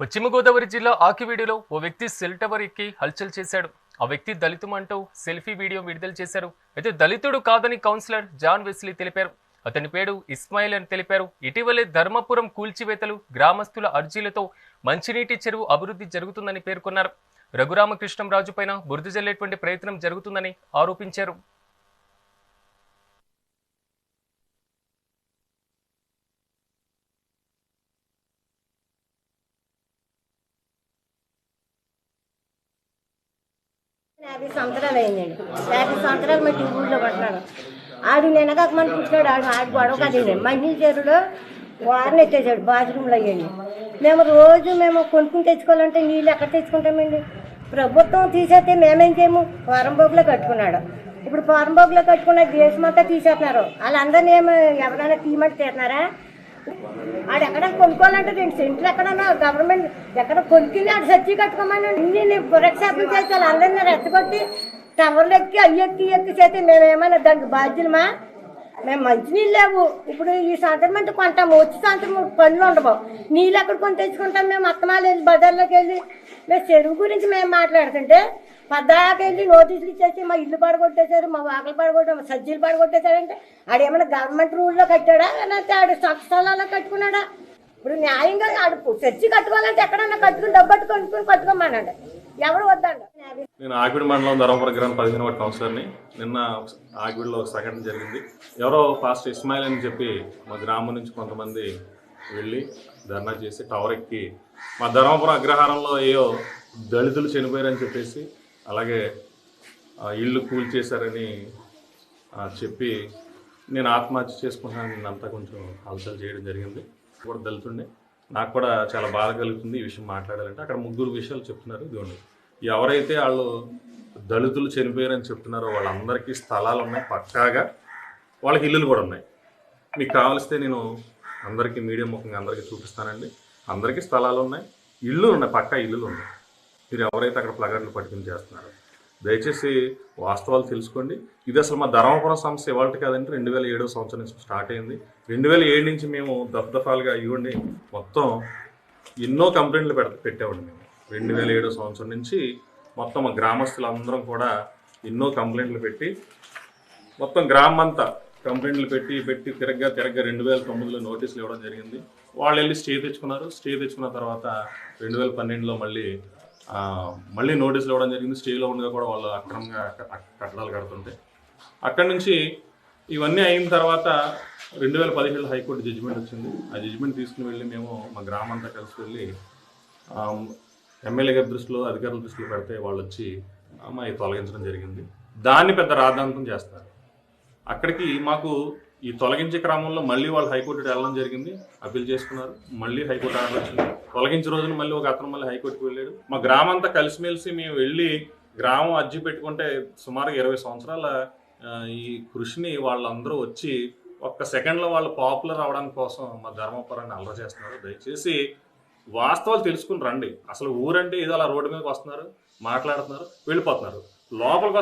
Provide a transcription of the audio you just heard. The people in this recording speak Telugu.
పశ్చిమ గోదావరి జిల్లా ఆకివీడిలో ఓ వ్యక్తి సెల్ టవర్ ఎక్కి హల్చల్ చేశాడు. ఆ వ్యక్తి దళితం అంటూ సెల్ఫీ వీడియో విడుదల చేశారు. అయితే దళితుడు కాదని కౌన్సిలర్ జాన్ వెస్లీ తెలిపారు. అతని పేరు ఇస్మాయిల్ అని తెలిపారు. ఇటీవలే ధర్మపురం కూల్చివేతలు గ్రామస్తుల అర్జీలతో మంచినీటి చెరువు అభివృద్ధి జరుగుతుందని పేర్కొన్నారు. రఘురామకృష్ణంరాజు పైన బురద జల్లేటువంటి ప్రయత్నం జరుగుతుందని ఆరోపించారు. యాభై సంవత్సరాలు అయిందండి యాభై సంవత్సరాలు మా టీవీలో పట్టినాడు ఆడు నిన్నగాక మన పుట్టినాడు ఆడు ఆడు గొడవ కదండి మంచి చెరువులో వారిని ఎత్తేసాడు బాత్రూంలో అయ్యండి. మేము రోజు మేము కొనుక్కుని తెచ్చుకోవాలంటే నీళ్ళు ఎక్కడ తెచ్చుకుంటామండి? ప్రభుత్వం తీసేస్తే మేమేం చేయము? పోరంబోగులో కట్టుకున్నాడు. ఇప్పుడు పోరంబోగులో కట్టుకున్న దేశమంతా తీసేస్తున్నారు. వాళ్ళందరినీ ఏమో ఎవరైనా తీయమంటే తీస్తున్నారా ఆడ ఎక్కడ కొనుక్కోవాలంటే రెండు సెంట్లు ఎక్కడన్నా గవర్నమెంట్ ఎక్కడ కొనుక్కుని ఆడ సచ్చి కట్టుకోమని ఇన్ని పురక్షేపం చేసి అందరినీ రెచ్చగొట్టి టవర్లు ఎక్కి అయ్యెక్కి ఎక్కి చేస్తే మేమేమన్నా దానికి బాధ్యులమా? మేము మంచినీళ్ళు లేవు. ఇప్పుడు ఈ సంవత్సరం అంటే కొంటాము. వచ్చే సంవత్సరం పనులు ఉండవు. నీళ్ళు ఎక్కడ కొని తెచ్చుకుంటాం మేము? అత్తమాలు వెళ్ళి బజార్లోకి వెళ్ళి. మేము చెరువు గురించి మేము మాట్లాడుతుంటే పద్దాక వెళ్ళి నోటీసులు ఇచ్చేసి మా ఇల్లు పడగొట్టేశారు మా వాకలు పడగొట్టారు మా సజ్జీలు పడగొట్టేశారంటే ఆడేమన్నా గవర్నమెంట్ రూల్లో కట్టాడా? లేకపోతే ఆడు సొంత స్థలాల్లో కట్టుకున్నాడా? ఇప్పుడు న్యాయంగా ఆడు చర్చి కట్టుకోవాలంటే ఎక్కడన్నా కట్టుకుని డబ్బట్టు కొనుక్కొని కట్టుకోమన్నాడు ఎవరు వద్దండి? నేను ఆగివిడి మండలం ధర్మపురం గ్రామం పదిహేను వాటి కౌన్సిలర్ని. నిన్న ఆగివిడిలో ఒక సంఘటన జరిగింది. ఎవరో పాస్టర్ ఇస్మాయిల్ అని చెప్పి మా గ్రామం నుంచి కొంతమంది వెళ్ళి ధర్నా చేసి టవర్ ఎక్కి మా ధర్మపురం అగ్రహారంలో ఏయో దళితులు చనిపోయారని చెప్పేసి అలాగే ఇల్లు కూల్చేశారని చెప్పి నేను ఆత్మహత్య చేసుకుంటాను నిన్నంతా కొంచెం హల్చల్ చేయడం జరిగింది. కూడా దళితుండే. నాకు కూడా చాలా బాధ కలుగుతుంది ఈ విషయం మాట్లాడాలంటే. అక్కడ ముగ్గురు విషయాలు చెప్తున్నారు. ఇదిగోండి. ఎవరైతే వాళ్ళు దళితులు చనిపోయారని చెప్తున్నారో వాళ్ళందరికీ స్థలాలు ఉన్నాయి పక్కాగా వాళ్ళకి ఇల్లులు కూడా ఉన్నాయి. మీకు కావలిస్తే నేను అందరికీ మీడియా ముఖంగా అందరికీ చూపిస్తానండి. అందరికీ స్థలాలు ఉన్నాయి ఇళ్ళు ఉన్నాయి పక్కా ఇల్లులు ఉన్నాయి. మీరు ఎవరైతే అక్కడ ప్లగర్లు పట్టుకుని చేస్తున్నారో. దయచేసి వాస్తవాలు తెలుసుకోండి. ఇది అసలు మా ధర్మపురం సంస్థ ఇవాళ కాదంటే రెండు వేల ఏడో సంవత్సరం నుంచి స్టార్ట్ అయింది. రెండు వేల ఏడు నుంచి మేము దఫదఫాలుగా ఇవ్వండి మొత్తం ఎన్నో కంప్లైంట్లు పెడ పెట్టామండి మేము. రెండు వేల ఏడో సంవత్సరం నుంచి మొత్తం మా గ్రామస్తులందరం కూడా ఎన్నో కంప్లైంట్లు పెట్టి మొత్తం గ్రామం అంతా కంప్లైంట్లు పెట్టి పెట్టి తిరగ్గా తిరగ్గా రెండు వేల తొమ్మిదిలో నోటీసులు ఇవ్వడం జరిగింది. వాళ్ళు వెళ్ళి స్టే తెచ్చుకున్నారు. స్టే తెచ్చుకున్న తర్వాత రెండు వేల పన్నెండులో మళ్ళీ మళ్ళీ నోటీసులు ఇవ్వడం జరిగింది. స్టేలో ఉండగా కూడా వాళ్ళు అక్రమంగా కట్టడాలు కడుతుంటే. అక్కడి నుంచి ఇవన్నీ అయిన తర్వాత రెండు వేల పదిహేడులో హైకోర్టు జడ్జిమెంట్ వచ్చింది. ఆ జడ్జిమెంట్ తీసుకుని వెళ్ళి మేము మా గ్రామం అంతా కలిసి వెళ్ళి ఎమ్మెల్యే గారి దృష్టిలో అధికారుల దృష్టిలో పెడితే వాళ్ళు వచ్చి మా తొలగించడం జరిగింది. దాన్ని పెద్ద రాద్ధాంతం చేస్తారు. అక్కడికి మాకు ఈ తొలగించే క్రమంలో మళ్ళీ వాళ్ళు హైకోర్టు వెళ్ళడం జరిగింది. అప్పీల్ చేసుకున్నారు. మళ్ళీ హైకోర్టు ఆర్డర్ వచ్చింది. తొలగించే రోజున మళ్ళీ ఒక అతను మళ్ళీ హైకోర్టుకి వెళ్ళాడు. మా గ్రామం అంతా కలిసిమెలిసి మేము వెళ్ళి గ్రామం అర్జీ పెట్టుకుంటే సుమారుగా ఇరవై సంవత్సరాల ఈ కృషిని వాళ్ళందరూ వచ్చి ఒక్క సెకండ్లో వాళ్ళు పాపులర్ అవడానికి కోసం మా ధర్మపురాన్ని అల్లరి చేస్తున్నారు. దయచేసి వాస్తవాలు తెలుసుకుని రండి. అసలు ఊరంటే ఇది అలా రోడ్డు మీదకి వస్తున్నారు మాట్లాడుతున్నారు వెళ్ళిపోతున్నారు. లోపలికి